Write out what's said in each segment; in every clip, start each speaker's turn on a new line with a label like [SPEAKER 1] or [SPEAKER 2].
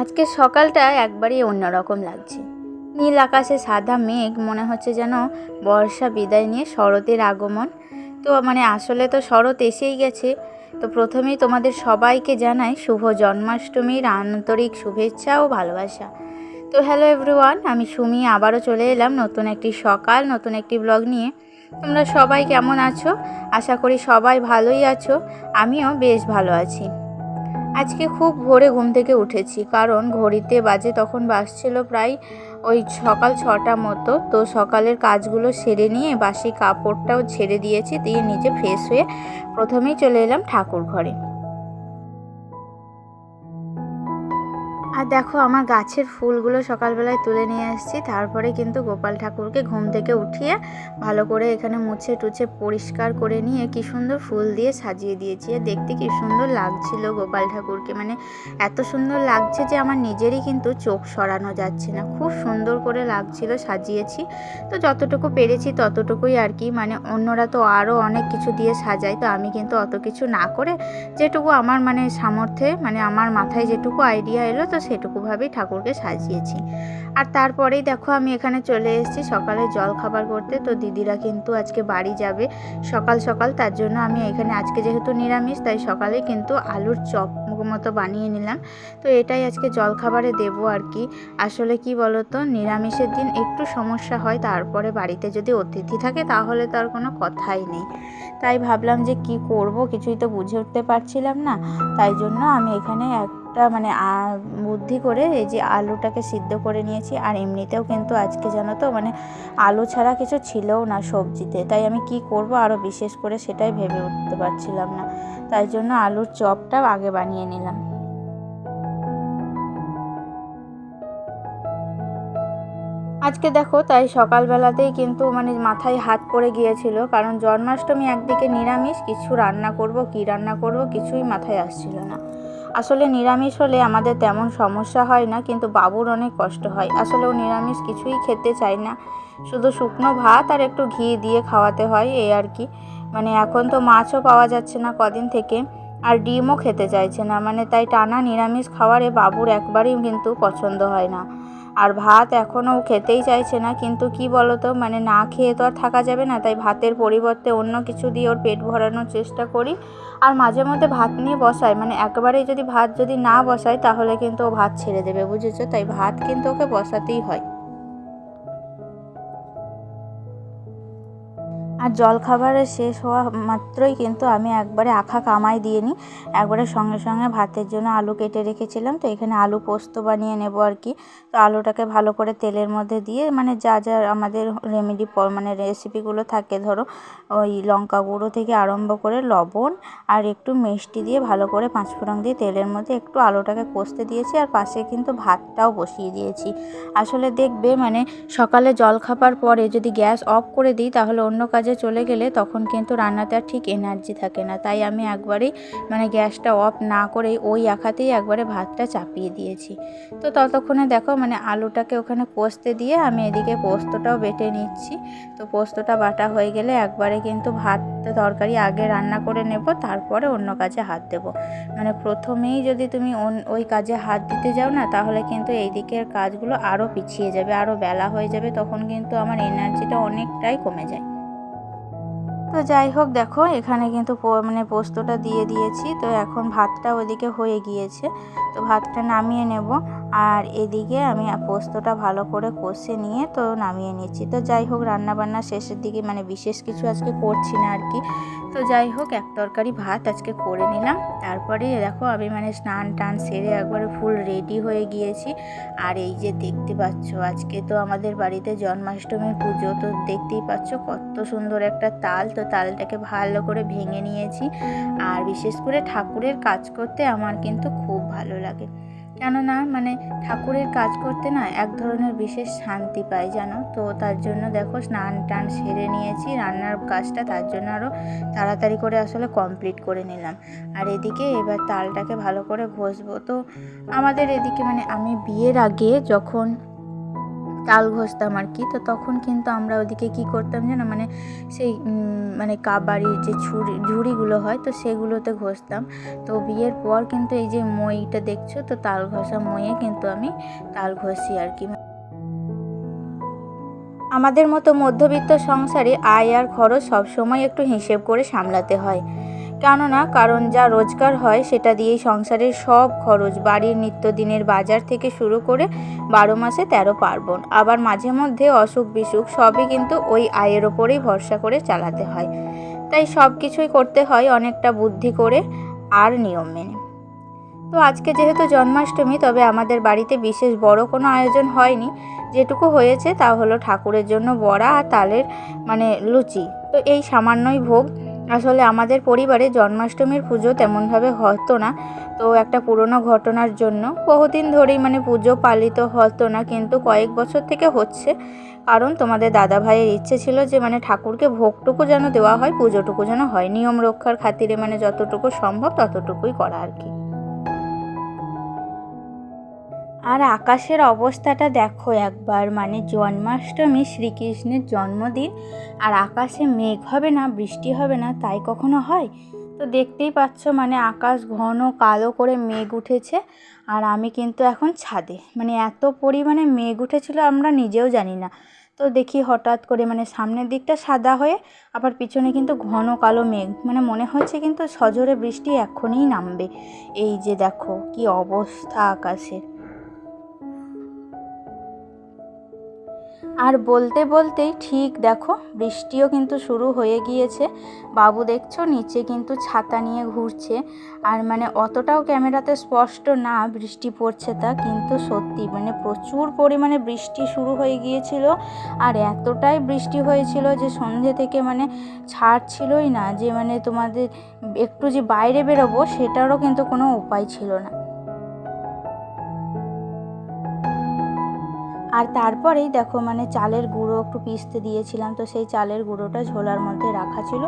[SPEAKER 1] আজকে সকালটা একবারই অন্যরকম লাগছে। নীল আকাশে সাদা মেঘ, মনে হচ্ছে যেন বর্ষা বিদায় নিয়ে শরতের আগমন। তো মানে আসলে তো শরৎ এসেই গেছে। তো প্রথমেই তোমাদের সবাইকে জানাই শুভ জন্মাষ্টমীর আন্তরিক শুভেচ্ছা ও ভালোবাসা। তো হ্যালো এভরিওয়ান, আমি সুমি, আবারও চলে এলাম নতুন একটি সকাল, নতুন একটি ব্লগ নিয়ে। তোমরা সবাই কেমন আছো? আশা করি সবাই ভালোই আছো। আমিও বেশ ভালো আছি। আজকে খুব ভোরে ঘুম থেকে উঠেছি, কারণ ঘড়িতে বাজে তখন বাসছিল প্রায় ওই সকাল ছটা মতো। তো সকালের কাজগুলো সেরে নিয়ে বাসি কাপড়টাও ছেড়ে দিয়েছি, দিয়ে নিজে ফ্রেশ হয়ে প্রথমেই চলে এলাম ঠাকুর ঘরে। দেখো, আমার গাছের ফুলগুলো সকালবেলায় তুলে নিয়ে এসেছি তারপরে কিন্তু গোপাল ঠাকুরকে ঘুম থেকে উঠিয়ে ভালো করে এখানে মুছে টুছে পরিষ্কার করে নিয়ে কি সুন্দর ফুল দিয়ে সাজিয়ে দিয়েছি। দেখতে কি সুন্দর লাগছিল গোপাল ঠাকুরকে। মানে এত সুন্দর লাগছে যে আমার নিজেরই কিন্তু চোখ সরানো যাচ্ছে না। খুব সুন্দর করে লাগছিল সাজিয়েছি। তো যতটুকু পেরেছি ততটুকুই আর কি। মানে অন্যরা তো আরও অনেক কিছু দিয়ে সাজায়। তো আমি কিন্তু অত কিছু না করে যেটুকু আমার মানে সামর্থ্যে মানে আমার মাথায় যেটুকু আইডিয়া এলো, তো সেটুকুভাবেই ঠাকুরকে সাজিয়েছি। আর তারপরেই দেখো আমি এখানে চলে এসেছি সকালে জল খাবার করতে। তো দিদিরা কিন্তু আজকে বাড়ি যাবে সকাল সকাল। তার জন্য আমি এখানে আজকে যেহেতু নিরামিষ, তাই সকালে কিন্তু আলুর চপ মতো বানিয়ে নিলাম। তো এটাই আজকে জল খাবারে দেবো আর কি। আসলে কি বলতো, নিরামিষের দিন একটু সমস্যা হয়, তারপরে বাড়িতে যদি অতিথি থাকে তাহলে তো আর কোনো কথাই নেই। তাই ভাবলাম যে কি করব, কিছুই তো বুঝে উঠতে পারছিলাম না। তাই জন্য আমি এখানে একটা মানে বুদ্ধি করে এই যে আলুটাকে সিদ্ধ করে নিয়েছি। আর এমনিতেও কিন্তু আজকে জানো তো মানে আলু ছাড়া কিছু ছিলও না সবজিতে। তাই আমি কি করব আরও বিশেষ করে সেটাই ভেবে উঠতে পারছিলাম না। তাই জন্য আলুর চপটা আগে বানিয়ে নিলাম। আজকে দেখো তাই সকালবেলাতেই কিন্তু মানে মাথায় হাত পড়ে গিয়েছিল। কারণ জন্মাষ্টমী একদিকে নিরামিষ, কিছু রান্না করব, কি রান্না করব কিছুই মাথায় আসছিল না। আসলে নিরামিষ হলে আমাদের তেমন সমস্যা হয় না, কিন্তু বাবুর অনেক কষ্ট হয়। আসলে ও নিরামিষ কিছুই খেতে চায় না। শুধু শুকনো ভাত আর একটু ঘি দিয়ে খাওয়াতে হয়, এই আর কি। মানে এখন তো মাছও পাওয়া যাচ্ছে না কদিন থেকে, আর ডিমও খেতে চাইছে না। মানে তাই টানা নিরামিষ খাওয়ারে বাবুর একবারই কিন্তু পছন্দ হয় না। আর ভাত এখনও খেতেই চাইছে না, কিন্তু কি বলতো মানে না খেয়ে তো আর থাকা যাবে না, তাই ভাতের পরিবর্তে অন্য কিছু দিয়ে ওর পেট ভরানোর চেষ্টা করি। আর মাঝে মধ্যে ভাত নিয়ে বসাই মানে একবারেই যদি ভাত যদি না বসাই, তাহলে কিন্তু ও ভাত ছেড়ে দেবে, বুঝেছ? তাই ভাত কিন্তু ওকে বসাতেই হয়। আর জলখাবারে শেষ হওয়া মাত্রই কিন্তু আমি একবারে আখা কামাই দিয়ে নিই। একবারে সঙ্গে সঙ্গে ভাতের জন্য আলু কেটে রেখেছিলাম। তো এখানে আলু পোস্ত বানিয়ে নেব আর কি। তো আলুটাকে ভালো করে তেলের মধ্যে দিয়ে মানে যা যা আমাদের রেমেডি মানে রেসিপিগুলো থাকে ধরো, ওই লঙ্কা গুঁড়ো থেকে আরম্ভ করে লবণ আর একটু মিষ্টি দিয়ে ভালো করে পাঁচফোড়ন দিয়ে তেলের মধ্যে একটু আলুটাকে কষতে দিয়েছি আর পাশে কিন্তু ভাতটাও বসিয়ে দিয়েছি। আসলে দেখবে মানে সকালে জল খাবার পরে যদি গ্যাস অফ করে দিই তাহলে অন্য কাজে চলে গেলে তখন কিন্তু রান্নাতে আর ঠিক এনার্জি থাকে না। তাই আমি একবারেই মানে গ্যাসটা অফ না করে ওই আখাতেই একবারে ভাতটা চাপিয়ে দিয়েছি। তো ততক্ষণে দেখো মানে আলুটাকে ওখানে কষতে দিয়ে আমি এদিকে পোস্তটাও বেটে নিচ্ছি। তো পোস্তটা বাটা হয়ে গেলে একবারে কিন্তু ভাত তরকারি আগে রান্না করে নেব, তারপরে অন্য কাজে হাত দেব। মানে প্রথমেই যদি তুমি ওই কাজে হাত দিতে যাও না, তাহলে কিন্তু এই দিকের কাজগুলো আরও পিছিয়ে যাবে আরও বেলা হয়ে যাবে, তখন কিন্তু আমার এনার্জিটা অনেকটাই কমে যায়। তো যাই হোক, দেখো, এখানে কিন্তু মানে পোস্তটা দিয়ে দিয়েছি। তো এখন ভাতটা ওদিকে হয়ে গিয়েছে। তো ভাতটা নামিয়ে নেব। আর এদিকে আমি পোস্তটা ভালো করে কষে নিয়ে তো নামিয়ে নিচ্ছি। তো যাই হোক রান্না বান্না শেষের দিকে মানে বিশেষ কিছু আজকে করছি না আর কি। তো যাই হোক, এক তরকারি ভাত আজকে করে নিলাম। তারপরে দেখো আমি মানে স্নান টান সেরে একবারে ফুল রেডি হয়ে গিয়েছি। আর এই যে দেখতে পাচ্ছ, আজকে তো আমাদের বাড়িতে জন্মাষ্টমীর পুজো, তো দেখতেই পাচ্ছ কত সুন্দর একটা তাল। তো তালটাকে ভালো করে ভেঙে নিয়েছি। আর বিশেষ করে ঠাকুরের কাজ করতে আমার কিন্তু খুব ভালো লাগে। কেননা মানে ঠাকুরের কাজ করতে না এক ধরনের বিশেষ শান্তি পাই, জানো? তো তার জন্য দেখো স্নান টান সেরে নিয়েছি, রান্নার কাজটা তার জন্য আরও তাড়াতাড়ি করে আসলে কমপ্লিট করে নিলাম। আর এদিকে এবার তালটাকে ভালো করে ঘষবো। তো আমাদের এদিকে মানে আমি বিয়ের আগে যখন তাল ঘষতাম আর কি। তো তখন কিন্তু আমরা ওদিকে কি করতাম জানো মানে সেই মানে কাবাড়ির যে ছুরি, ঝুড়িগুলো হয়, তো সেগুলোতে ঘষতাম। তো বিয়ের পর কিন্তু এই যে মইটা দেখছ, তো তাল ঘষা মইয়ে কিন্তু আমি তাল ঘষি আর কি। আমাদের মতো মধ্যবিত্ত সংসারে আয় আর খরচ সবসময় একটু হিসেব করে সামলাতে হয়। কেননা কারণ যা রোজগার হয় সেটা দিয়েই সংসারের সব খরচ, বাড়ির নিত্যদিনের বাজার থেকে শুরু করে বারো মাসে তেরো পার্বণ। আবার মাঝে মধ্যে অসুখ বিসুখ সবই কিন্তু ওই আয়ের ওপরেই ভরসা করে চালাতে হয়। তাই সব কিছুই করতে হয় অনেকটা বুদ্ধি করে আর নিয়ম মেনে। তো আজকে যেহেতু জন্মাষ্টমী, তবে আমাদের বাড়িতে বিশেষ বড় কোনো আয়োজন হয়নি। যেটুকু হয়েছে তা হলো ঠাকুরের জন্য বড়া আর তালের মানে লুচি। তো এই সামান্যই ভোগ আসলে আমাদের পরিবারে জন্মাষ্টমীর পুজো তেমনভাবে হতো না। তো একটা পুরনো ঘটনার জন্য বহুদিন ধরেই মানে পুজো পালিত হতো না, কিন্তু কয়েক বছর থেকে হচ্ছে। কারণ তোমাদের দাদা ভাইয়ের ইচ্ছে ছিল যে মানে ঠাকুরকে ভোগটুকু যেন দেওয়া হয়, পুজোটুকু যেন হয়। নিয়ম রক্ষার খাতিরে মানে যতটুকু সম্ভব ততটুকুই করা আর কি। আর আকাশের অবস্থাটা দেখো একবার মানে জন্মাষ্টমী, শ্রীকৃষ্ণের জন্মদিন। আর আকাশে মেঘ হবে না, বৃষ্টি হবে না, তাই কখনো হয়? তো দেখতেই পাচ্ছ মানে আকাশ ঘন কালো করে মেঘ উঠেছে, আর আমি কিন্তু এখন ছাদে। মানে এত পরিমাণে মেঘ উঠেছিল, আমরা নিজেও জানি না। তো দেখি হঠাৎ করে মানে সামনের দিকটা সাদা হয়ে, আবার পিছনে কিন্তু ঘন কালো মেঘ। মানে মনে হচ্ছে কিন্তু সজোরে বৃষ্টি এখনই নামবে। এই যে দেখো, কি অবস্থা আকাশের। আর বলতে বলতেই ঠিক দেখো, বৃষ্টিও কিন্তু শুরু হয়ে গিয়েছে। বাবু দেখছ, নিচে কিন্তু ছাতা নিয়ে ঘুরছে। আর মানে অতটাও ক্যামেরাতে স্পষ্ট না বৃষ্টি পড়ছে তা, কিন্তু সত্যি মানে প্রচুর পরিমাণে বৃষ্টি শুরু হয়ে গিয়েছিল। আর এতটাই বৃষ্টি হয়েছিল যে সন্ধে থেকে মানে ছাড়ছিলই না, যে মানে তোমাদের একটু যে বাইরে বেরোবো সেটারও কিন্তু কোনো উপায় ছিল না। আর তারপরেই দেখো মানে চালের গুঁড়ো একটু পিসতে দিয়েছিলাম, তো সেই চালের গুঁড়োটা ঝোলার মধ্যে রাখা ছিল।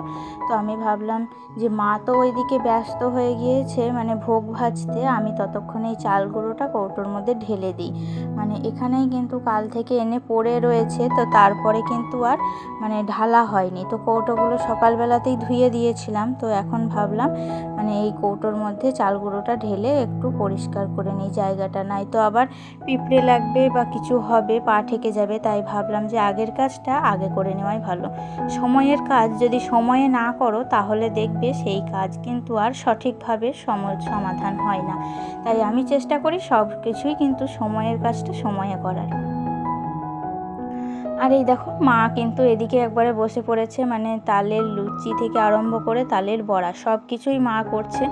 [SPEAKER 1] তো আমি ভাবলাম যে মা তো ওইদিকে ব্যস্ত হয়ে গিয়েছে মানে ভোগ ভাজতে, আমি ততক্ষণে এই চাল গুঁড়োটা কৌটোর মধ্যে ঢেলে দিই। মানে এখানেই কিন্তু কাল থেকে এনে পড়ে রয়েছে, তো তারপরে কিন্তু আর মানে ঢালা হয়নি। তো কৌটোগুলো সকালবেলাতেই ধুয়ে দিয়েছিলাম, তো এখন ভাবলাম মানে এই কৌটোর মধ্যে চাল গুঁড়োটা ঢেলে একটু পরিষ্কার করে নিই জায়গাটা। নাই তো আবার পিঁপড়ে লাগবে বা কিছু হবে, পা ঠেকে যাবে, তাই ভাবলাম যে আগের কাজটা আগে করে নেওয়াই ভালো। সময়ের কাজ যদি সময়ে না করো, তাহলে দেখবে সেই কাজ কিন্তু আর সঠিকভাবে সমাধান হয় না। তাই আমি চেষ্টা করি সব কিছুই কিন্তু সময়ের কাজটা সময়ে করার। আর এই দেখো, মা কিন্তু এদিকে একবারে বসে পড়েছে মানে তালের লুচি থেকে আরম্ভ করে তালের বড়া সব কিছুই মা করছে।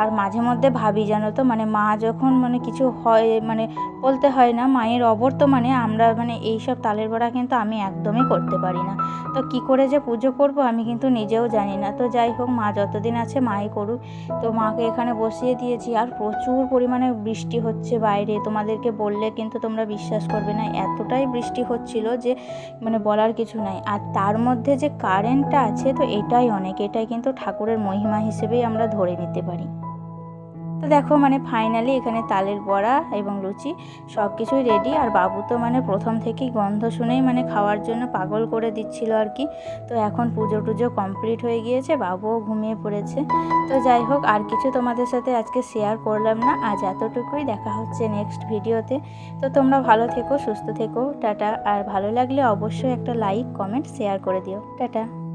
[SPEAKER 1] আর মাঝে মধ্যে ভাবি জানো তো মানে মা যখন মানে কিছু হয় মানে বলতে হয় না, মায়ের অবর্তমানে আমরা মানে এই সব তালের বড়া কিন্তু আমি একদমই করতে পারি না। তো কি করে যে পুজো করব আমি কিন্তু নিজেও জানি না। তো যাই হোক, মা যতদিন আছে মাই করুক। তো মাকে এখানে বসিয়ে দিয়েছি। আর প্রচুর পরিমাণে বৃষ্টি হচ্ছে বাইরে। তোমাদেরকে বললে কিন্তু তোমরা বিশ্বাস করবে না, এতটাই বৃষ্টি হচ্ছিল যে মানে বলার কিছু নাই। আর তার মধ্যে যে কারেন্টটা আছে, তো এটাই অনেক। এটাই কিন্তু ঠাকুরের মহিমা হিসেবেই আমরা ধরে নিতে পারি। তো দেখো মানে ফাইনালি এখানে তালের বড়া এবং লুচি সব কিছুই রেডি আর বাবু তো মানে প্রথম থেকেই গন্ধ শুনেই মানে খাওয়ার জন্য পাগল করে দিচ্ছিল আর কি। তো এখন পুজো টুজো কমপ্লিট হয়ে গিয়েছে, বাবুও ঘুমিয়ে পড়েছে। তো যাই হোক, আর কিছু তোমাদের সাথে আজকে শেয়ার করলাম না। আজ এতটুকুই, দেখা হচ্ছে নেক্সট ভিডিওতে তো তোমরা ভালো থেকো, সুস্থ থেকো, টাটা। আর ভালো লাগলে অবশ্যই একটা লাইক কমেন্ট শেয়ার করে দিও। টাটা।